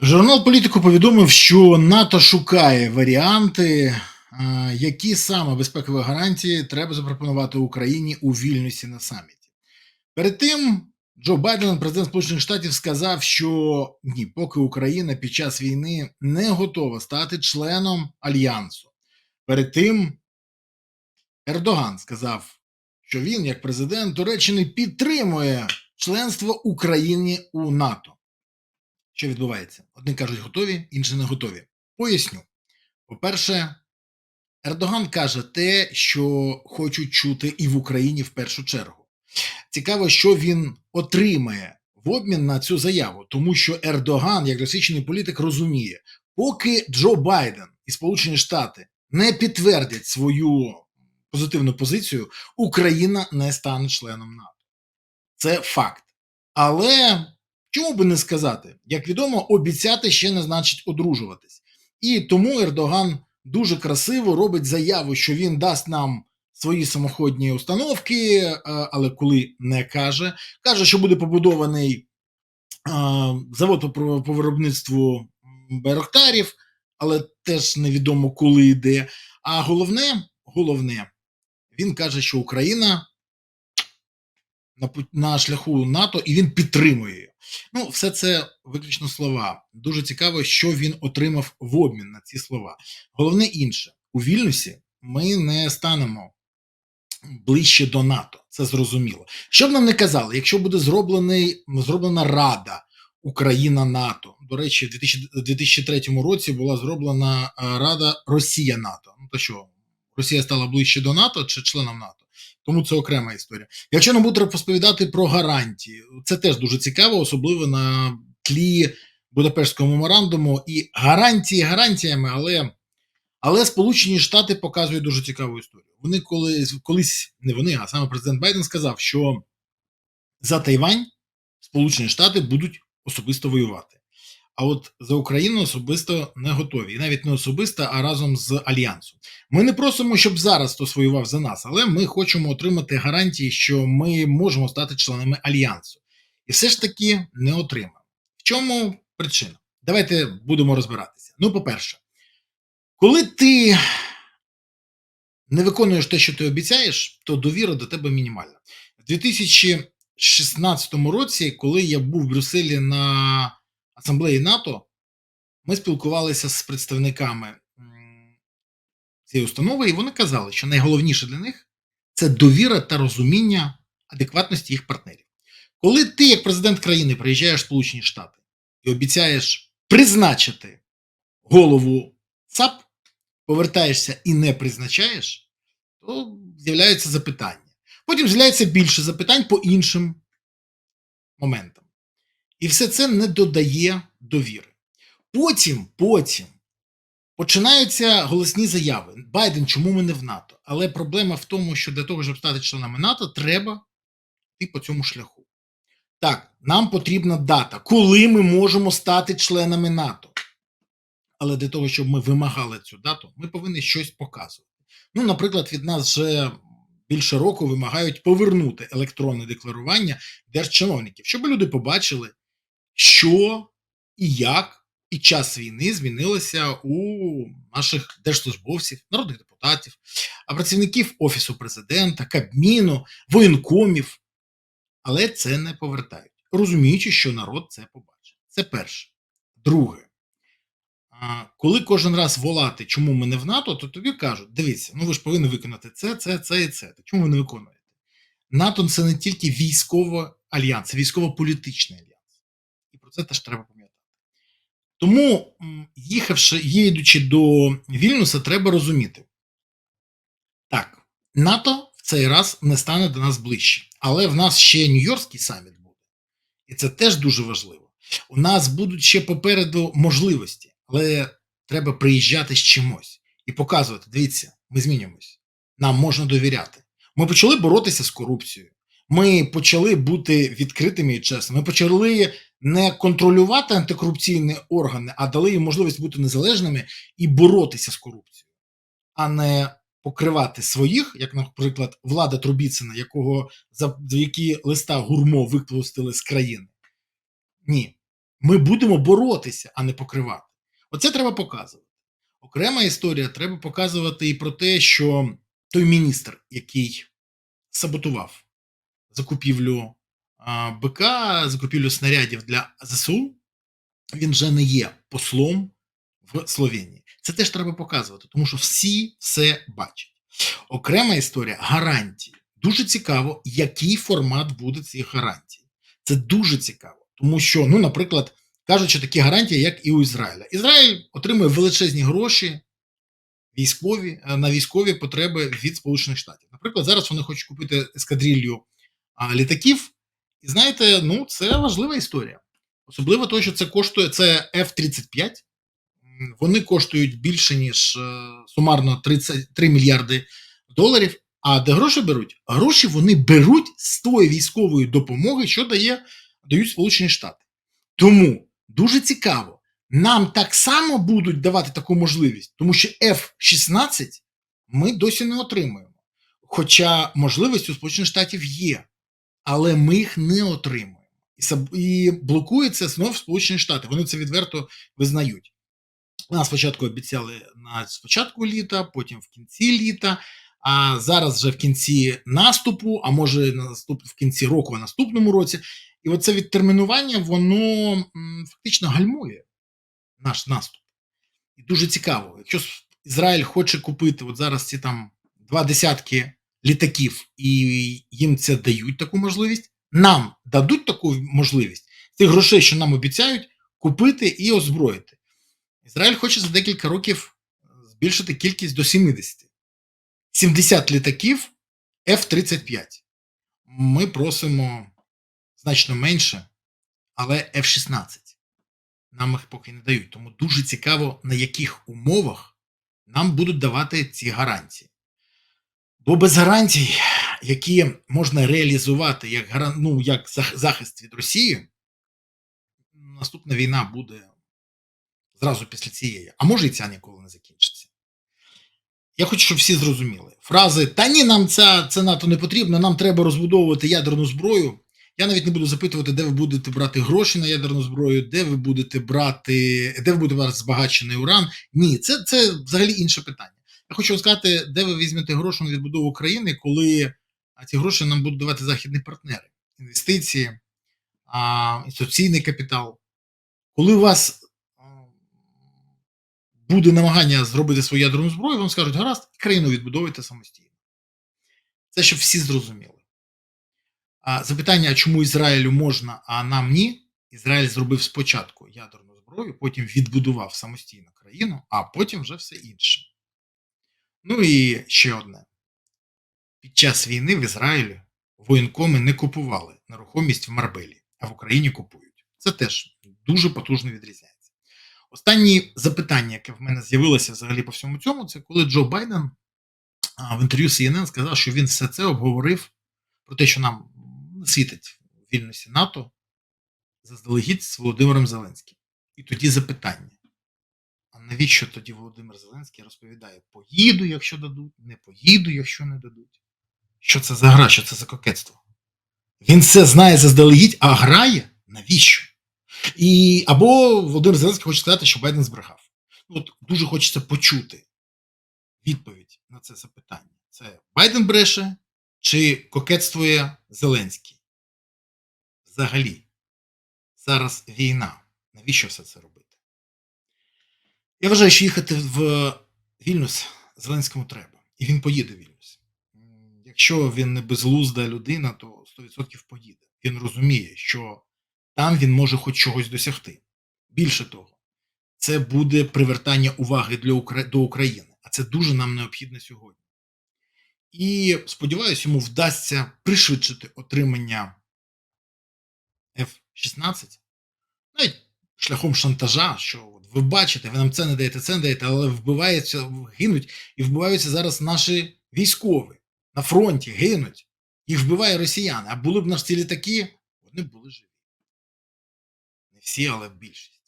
Журнал Політику повідомив, що НАТО шукає варіанти, які саме безпекові гарантії треба запропонувати Україні у Вільнюсі на саміті. Перед тим Джо Байден, президент Сполучених Штатів, сказав, що ні, поки Україна під час війни не готова стати членом альянсу. Перед тим Ердоган сказав, що він, як президент Туреччини, підтримує членство України у НАТО. Що відбувається? Одні кажуть готові, інші не готові. Поясню. По-перше, Ердоган каже те, що хочуть чути і в Україні в першу чергу. Цікаво, що він отримає в обмін на цю заяву, тому що Ердоган, як досвідчений політик, розуміє, поки Джо Байден і Сполучені Штати не підтвердять свою позитивну позицію, Україна не стане членом НАТО. Це факт. Але чому би не сказати? Як відомо, обіцяти ще не значить одружуватись. І тому Ердоган дуже красиво робить заяву, що він дасть нам свої самоходні установки, е, але коли не каже, каже, що буде побудований е, завод по, виробництву байрактарів, але теж невідомо коли йде. А головне, головне, він каже, що Україна на, на шляху НАТО і він підтримує її. Ну, все це виключно слова. Дуже цікаво, що він отримав в обмін на ці слова. Головне інше, у Вільнюсі ми не станемо ближче до НАТО. Це зрозуміло. Що б нам не казали, якщо буде зроблений, зроблена Рада Україна НАТО. До речі, в 2000 2003 році була зроблена е, Рада Росія НАТО. Ну то що, Росія стала ближче до НАТО чи членом НАТО? Тому це окрема історія. Якщо нам буде розповідати про гарантії, це теж дуже цікаво, особливо на тлі Будапештського меморандуму і гарантії гарантіями, але, але Сполучені Штати показують дуже цікаву історію. Вони колись, колись не вони, а саме президент Байден сказав, що за Тайвань Сполучені Штати будуть особисто воювати. А от за Україну особисто не готові. І навіть не особисто, а разом з альянсом. Ми не просимо, щоб зараз хтось воював за нас, але ми хочемо отримати гарантії, що ми можемо стати членами альянсу. І все ж таки не отримаємо. В чому причина? Давайте будемо розбиратися. Ну, по-перше, коли ти не виконуєш те, що ти обіцяєш, то довіра до тебе мінімальна. В 2016 році, коли я був в Брюсселі на асамблеї НАТО, ми спілкувалися з представниками цієї установи, і вони казали, що найголовніше для них це довіра та розуміння адекватності їх партнерів. Коли ти, як президент країни, приїжджаєш в Сполучені Штати і обіцяєш призначити голову ЦАП, повертаєшся і не призначаєш, то з'являються запитання. Потім з'являється більше запитань по іншим моментам. І все це не додає довіри. Потім, потім починаються голосні заяви. Байден, чому ми не в НАТО? Але проблема в тому, що для того, щоб стати членами НАТО, треба йти по цьому шляху. Так, нам потрібна дата, коли ми можемо стати членами НАТО. Але для того, щоб ми вимагали цю дату, ми повинні щось показувати. Ну, наприклад, від нас вже більше року вимагають повернути електронне декларування держчиновників, щоб люди побачили, що і як під час війни змінилося у наших держслужбовців, народних депутатів, а працівників Офісу президента, Кабміну, воєнкомів. Але це не повертають, розуміючи, що народ це побачить. Це перше. Друге. Коли кожен раз волати, чому ми не в НАТО, то тобі кажуть: дивіться, ну ви ж повинні виконати це, це, це і це. Так чому ви не виконуєте? НАТО це не тільки військовий альянс, це військово-політичний. Про це теж треба пам'ятати. Тому, їхавши, їдучи до Вільнюса, треба розуміти. Так, НАТО в цей раз не стане до нас ближче, але в нас ще Нью-Йоркський саміт буде. І це теж дуже важливо. У нас будуть ще попереду можливості, але треба приїжджати з чимось і показувати: дивіться, ми змінюємось. Нам можна довіряти. Ми почали боротися з корупцією. Ми почали бути відкритими і чесними. Ми почали не контролювати антикорупційні органи, а дали їм можливість бути незалежними і боротися з корупцією, а не покривати своїх, як, наприклад, влада Трубіцина, якого за, які листа гурмо випустили з країни. Ні. Ми будемо боротися, а не покривати. Оце треба показувати. Окрема історія треба показувати і про те, що той міністр, який саботував закупівлю БК, закупівлю снарядів для ЗСУ, він вже не є послом в Словенії. Це теж треба показувати, тому що всі все бачать. Окрема історія гарантії. Дуже цікаво, який формат буде цих гарантій. Це дуже цікаво, тому що, ну, наприклад, кажуть, що такі гарантії, як і у Ізраїля. Ізраїль отримує величезні гроші військові е, на військові потреби від Сполучених Штатів. Наприклад, зараз вони хочуть купити ескадрилью літаків, і знаєте, ну це важлива історія. Особливо того, що це коштує це F-35. Вони коштують більше ніж е, сумарно 33 мільярди доларів. А де гроші беруть? Гроші вони беруть з тої військової допомоги, що дає дають Сполучені Штати. Тому дуже цікаво, нам так само будуть давати таку можливість, тому що F-16 ми досі не отримуємо. Хоча можливість у Сполучених Штатів є, але ми їх не отримуємо. І, блокується знов Сполучені Штати. Вони це відверто визнають. Нас спочатку обіцяли на спочатку літа, потім в кінці літа. А зараз вже в кінці наступу, а може наступ в кінці року, а наступному році. І оце відтермінування, воно фактично гальмує наш наступ. І дуже цікаво, якщо Ізраїль хоче купити от зараз ці там два десятки літаків, і їм це дають таку можливість, нам дадуть таку можливість цих грошей, що нам обіцяють, купити і озброїти. Ізраїль хоче за декілька років збільшити кількість до 70. 70 літаків F-35. Ми просимо значно менше, але F-16. Нам їх поки не дають. Тому дуже цікаво, на яких умовах нам будуть давати ці гарантії. Бо без гарантій, які можна реалізувати як, ну, як захист від Росії, наступна війна буде зразу після цієї. А може і ця ніколи не закінчиться. Я хочу, щоб всі зрозуміли. Фрази Та ні, нам ця, це НАТО не потрібно, нам треба розбудовувати ядерну зброю. Я навіть не буду запитувати, де ви будете брати гроші на ядерну зброю, де ви будете брати, де ви будете брати збагачений уран. Ні, це, це взагалі інше питання. Я хочу вам сказати, де ви візьмете гроші на відбудову України, коли ці гроші нам будуть давати західні партнери, інвестиції, інституційний капітал. Коли у вас буде намагання зробити свою ядерну зброю, вам скажуть, гаразд, країну відбудовуйте самостійно. Це щоб всі зрозуміли. А запитання, чому Ізраїлю можна, а нам ні? Ізраїль зробив спочатку ядерну зброю, потім відбудував самостійну країну, а потім вже все інше. Ну і ще одне. Під час війни в Ізраїлі воєнкоми не купували нерухомість в Марбелі, а в Україні купують. Це теж дуже потужно відрізняється. Останнє запитання, яке в мене з'явилося взагалі по всьому цьому, це коли Джо Байден в інтерв'ю CNN сказав, що він все це обговорив про те, що нам світить вільності НАТО заздалегідь з Володимиром Зеленським. І тоді запитання: навіщо тоді Володимир Зеленський розповідає: поїду, якщо дадуть, не поїду, якщо не дадуть? Що це за гра, що це за кокетство? Він все знає заздалегідь, а грає навіщо? І або Володимир Зеленський хоче сказати, що Байден збрехав. От дуже хочеться почути відповідь на це запитання. Це Байден бреше чи кокетствує Зеленський? Взагалі, зараз війна. Навіщо все це робити? Я вважаю, що їхати в Вільнюс Зеленському треба. І він поїде в Вільнюс. Якщо він не безглузда людина, то 100% поїде. Він розуміє, що там він може хоч чогось досягти. Більше того, це буде привертання уваги для Укра... до України, а це дуже нам необхідно сьогодні. І сподіваюся, йому вдасться пришвидшити отримання F-16, навіть шляхом шантажа, що ви бачите, ви нам це не даєте, це не даєте, але вбиваються, гинуть і вбиваються зараз наші військові на фронті, гинуть. Їх вбиває росіяни. А були б наші ці літаки, вони були живі. Не всі, але більшість.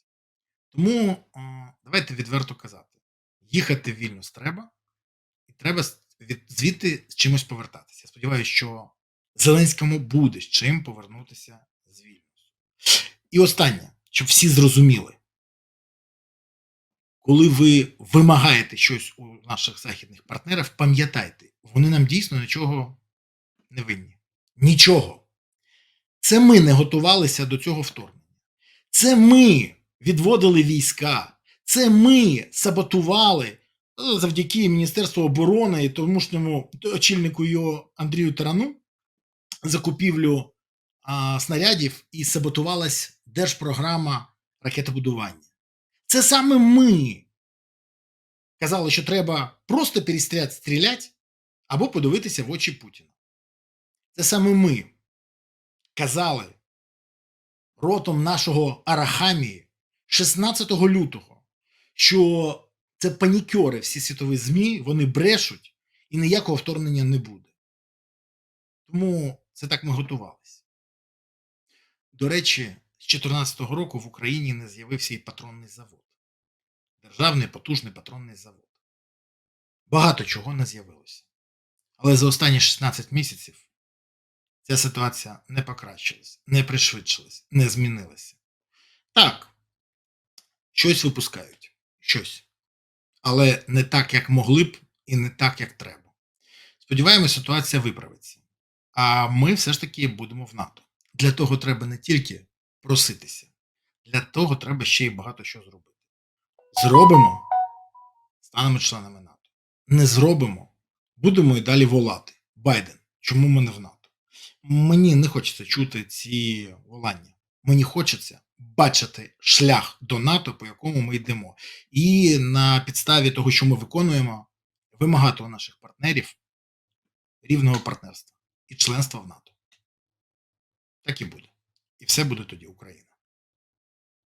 Тому давайте відверто казати: їхати в Вільнюс треба, і треба від, звідти з чимось повертатися. Я сподіваюся, що Зеленському буде з чим повернутися з Вільнюсу. І останнє, щоб всі зрозуміли. Коли ви вимагаєте щось у наших західних партнерів, пам'ятайте, вони нам дійсно нічого не винні. Нічого. Це ми не готувалися до цього вторгнення. Це ми відводили війська. Це ми саботували е, завдяки Міністерству оборони і тамошньому очільнику його Андрію Тарану закупівлю а, снарядів і саботувалась держпрограма ракетобудування. Це саме ми казали, що треба просто перестріляти стріляти або подивитися в очі Путіна. Це саме ми казали ротом нашого Арахамії 16 лютого, що це панікьори всі світові ЗМІ, вони брешуть і ніякого вторгнення не буде. Тому це так ми готувалися. До речі, з 2014 року в Україні не з'явився і патронний завод. Державний потужний патронний завод. Багато чого не з'явилося. Але за останні 16 місяців ця ситуація не покращилась, не пришвидшилась, не змінилася. Так, щось випускають, щось. Але не так, як могли б, і не так, як треба. Сподіваємось, ситуація виправиться. А ми все ж таки будемо в НАТО. Для того треба не тільки проситися, для того треба ще й багато що зробити. Зробимо, станемо членами НАТО. Не зробимо, будемо і далі волати. Байден, чому ми не в НАТО? Мені не хочеться чути ці волання. Мені хочеться бачити шлях до НАТО, по якому ми йдемо. І на підставі того, що ми виконуємо, вимагати у наших партнерів рівного партнерства і членства в НАТО. Так і буде. І все буде тоді Україна.